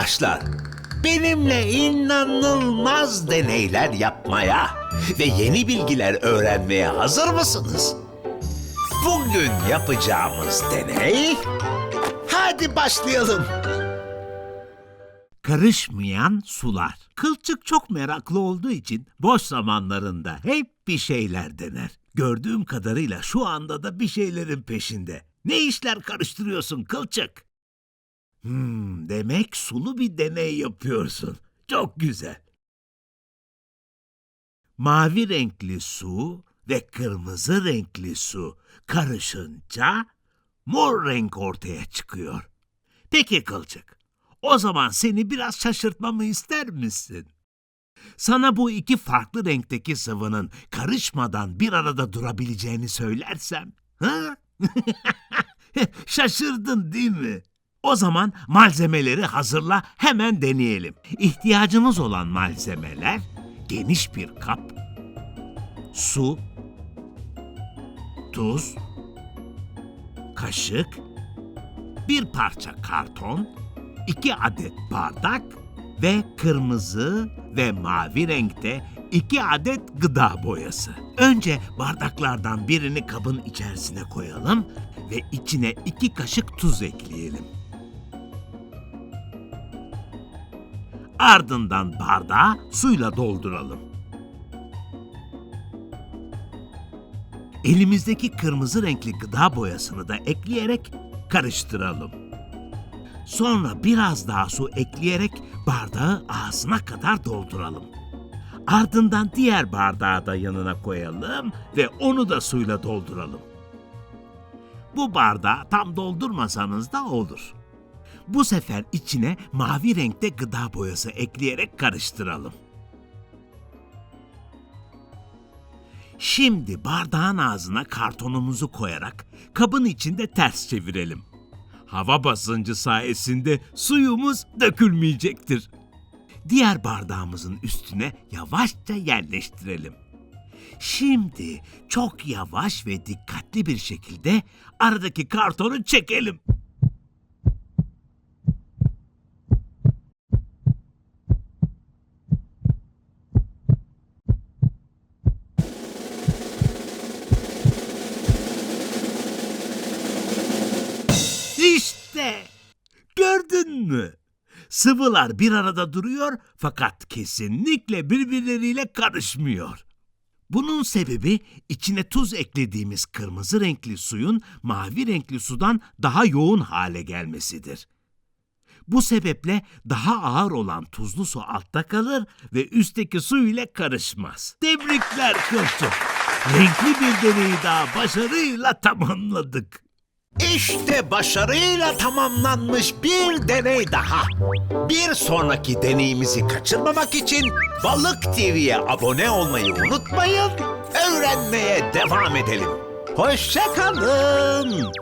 Arkadaşlar, benimle inanılmaz deneyler yapmaya ve yeni bilgiler öğrenmeye hazır mısınız? Bugün yapacağımız deney... Hadi başlayalım. Karışmayan sular. Kılçık çok meraklı olduğu için boş zamanlarında hep bir şeyler dener. Gördüğüm kadarıyla şu anda da bir şeylerin peşinde. Ne işler karıştırıyorsun Kılçık? Hmm, demek sulu bir deney yapıyorsun. Çok güzel. Mavi renkli su ve kırmızı renkli su karışınca mor renk ortaya çıkıyor. Peki Kılçık, o zaman seni biraz şaşırtmamı ister misin? Sana bu iki farklı renkteki sıvının karışmadan bir arada durabileceğini söylersem, ha? Şaşırdın değil mi? O zaman malzemeleri hazırla hemen deneyelim. İhtiyacımız olan malzemeler geniş bir kap, su, tuz, kaşık, bir parça karton, iki adet bardak ve kırmızı ve mavi renkte iki adet gıda boyası. Önce bardaklardan birini kabın içerisine koyalım ve içine iki kaşık tuz ekleyelim. Ardından bardağı suyla dolduralım. Elimizdeki kırmızı renkli gıda boyasını da ekleyerek karıştıralım. Sonra biraz daha su ekleyerek bardağı ağzına kadar dolduralım. Ardından diğer bardağı da yanına koyalım ve onu da suyla dolduralım. Bu bardağı tam doldurmasanız da olur. Bu sefer içine mavi renkte gıda boyası ekleyerek karıştıralım. Şimdi bardağın ağzına kartonumuzu koyarak kabın içinde ters çevirelim. Hava basıncı sayesinde suyumuz dökülmeyecektir. Diğer bardağımızın üstüne yavaşça yerleştirelim. Şimdi çok yavaş ve dikkatli bir şekilde aradaki kartonu çekelim. İşte gördün mü? Sıvılar bir arada duruyor fakat kesinlikle birbirleriyle karışmıyor. Bunun sebebi içine tuz eklediğimiz kırmızı renkli suyun mavi renkli sudan daha yoğun hale gelmesidir. Bu sebeple daha ağır olan tuzlu su altta kalır ve üstteki su ile karışmaz. Tebrikler Kılçık. Renkli bir deneyi daha başarıyla tamamladık. İşte başarıyla tamamlanmış bir deney daha. Bir sonraki deneyimizi kaçırmamak için Balık TV'ye abone olmayı unutmayın. Öğrenmeye devam edelim. Hoşçakalın.